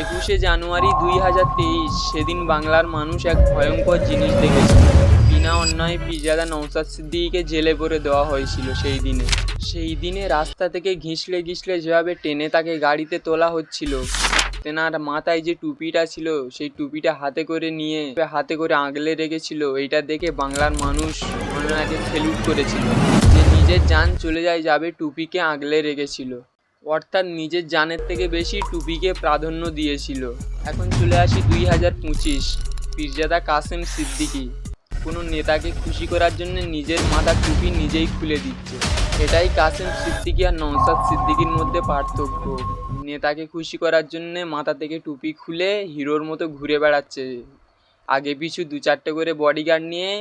একুশে জানুয়ারি দুই হাজার তেইশ, সেদিন বাংলার মানুষ এক ভয়ঙ্কর জিনিস দেখেছে। বিনা অন্যায় পিজাদা নৌসাদ সিদ্দিকিকে জেলে ভরে দেওয়া হয়েছিল সেই দিনে। সেই দিনে রাস্তা থেকে ঘিসলে ঘিসলে যেভাবে টেনে তাকে গাড়িতে তোলা হচ্ছিল, তেনার মাথায় যে টুপিটা ছিল, সেই টুপিটা হাতে করে নিয়ে হাতে করে আগলে রেখেছিল। এইটা দেখে বাংলার মানুষ ওনাকে সেলুট করেছিল। যে নিজের যান চলে যায় যাবে টুপিকে আগলে রেখেছিল। অর্থাৎ নিজের জানের থেকে বেশি টুপিকে প্রাধান্য দিয়েছিল। এখন চলে আসি দুই হাজার পঁচিশ, পিরজাদা কাসেম সিদ্দিকি। কোনো নেতাকে খুশি করার জন্য নিজের মাথা টুপি নিজেই খুলে দিচ্ছে। এটাই কাসেম সিদ্দিকি আর নওসাদ সিদ্দিকির মধ্যে পার্থক্য। নেতাকে খুশি করার জন্য মাথা থেকে টুপি খুলে হিরোর মতো ঘুরে বেড়াচ্ছে। আগে পিছু দু চারটে করে বডিগার্ড নিয়ে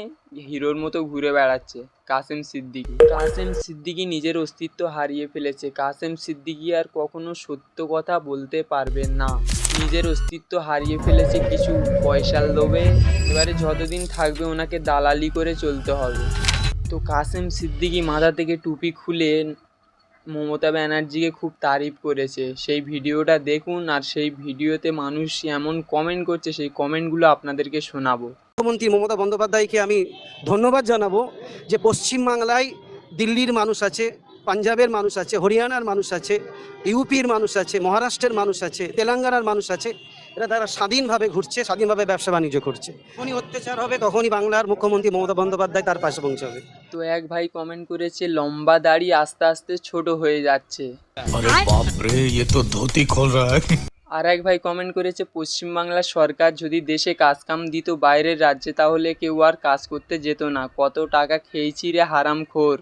হিরোর মতো ঘুরে বেড়াচ্ছে। কাসেম সিদ্দিকী। কাসেম সিদ্দিকি নিজের অস্তিত্ব হারিয়ে ফেলেছে। কাসেম সিদ্দিকি আর কখনো সত্য কথা বলতে পারবে না। নিজের অস্তিত্ব হারিয়ে ফেলেছে কিছু পয়সার লোভে। এবারে যতদিন থাকবে ওনাকে দালালি করে চলতে হবে। তো কাসেম সিদ্দিকী মাথা থেকে টুপি খুলে মমতা ব্যানার্জিকে খুব তারিফ করেছে। সেই ভিডিওটা দেখুন আর সেই ভিডিওতে মানুষ এমন কমেন্ট করছে, সেই কমেন্টগুলো আপনাদেরকে শোনাবো। মুখ্যমন্ত্রী মমতা বন্দ্যোপাধ্যায়কে আমি ধন্যবাদ জানাব যে পশ্চিমবাংলায় দিল্লির মানুষ আছে পাঞ্জাবের মানুষ আছে হরিয়ানার মানুষ আছে ইউপির মানুষ আছে মহারাষ্ট্রের মানুষ আছে তেলেঙ্গানার মানুষ আছে এরা তারা স্বাধীনভাবে ঘুরছে স্বাধীনভাবে ব্যবসা বাণিজ্য করছে। যখনই অত্যাচার হবে তখনই বাংলার মুখ্যমন্ত্রী মমতা বন্দ্যোপাধ্যায় তার পাশে পৌঁছাবে। তো এক ভাই কমেন্ট করেছে লম্বা দাড়ি আস্তে আস্তে ছোট হয়ে যাচ্ছে। আর এক ভাই কমেন্ট করেছে পশ্চিমবাংলার সরকার যদি দেশে কাজকাম দিত বাইরের রাজ্যে তাহলে কেউ আর কাজ করতে যেত না। কত টাকা খেয়েছি রে হারাম খোর।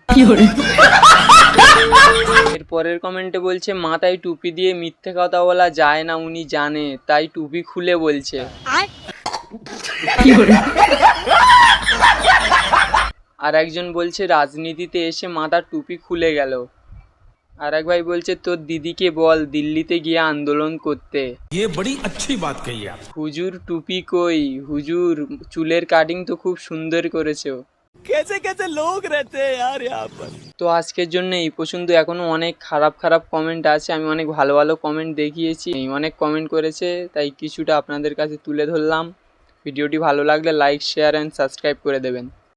এরপরের কমেন্টে বলছে মাথায় টুপি দিয়ে মিথ্যে কথা বলা যায় না উনি জানে তাই টুপি খুলে বলছে। আর একজন বলছে রাজনীতিতে এসে মাথার টুপি খুলে গেল। আর এক ভাই বলছে তোর দিদিকে বল দিল্লিতে গিয়ে আন্দোলন করতে ये बड़ी अच्छी बात कही आप হুজুর টুপি কই হুজুর চুলের কাটিং তো খুব সুন্দর করেছো कैसे कैसे लोग रहते हैं यार यहाँ पर তো আজকের জন্য এই পর্যন্ত এখনও অনেক খারাপ খারাপ কমেন্ট আছে আমি অনেক ভালো ভালো কমেন্ট দেখিয়েছি এই অনেক কমেন্ট করেছে তাই কিছুটা আপনাদের কাছে তুলে ধরলাম ভিডিওটি ভালো লাগলে লাইক শেয়ার অ্যান্ড সাবস্ক্রাইব করে দেবেন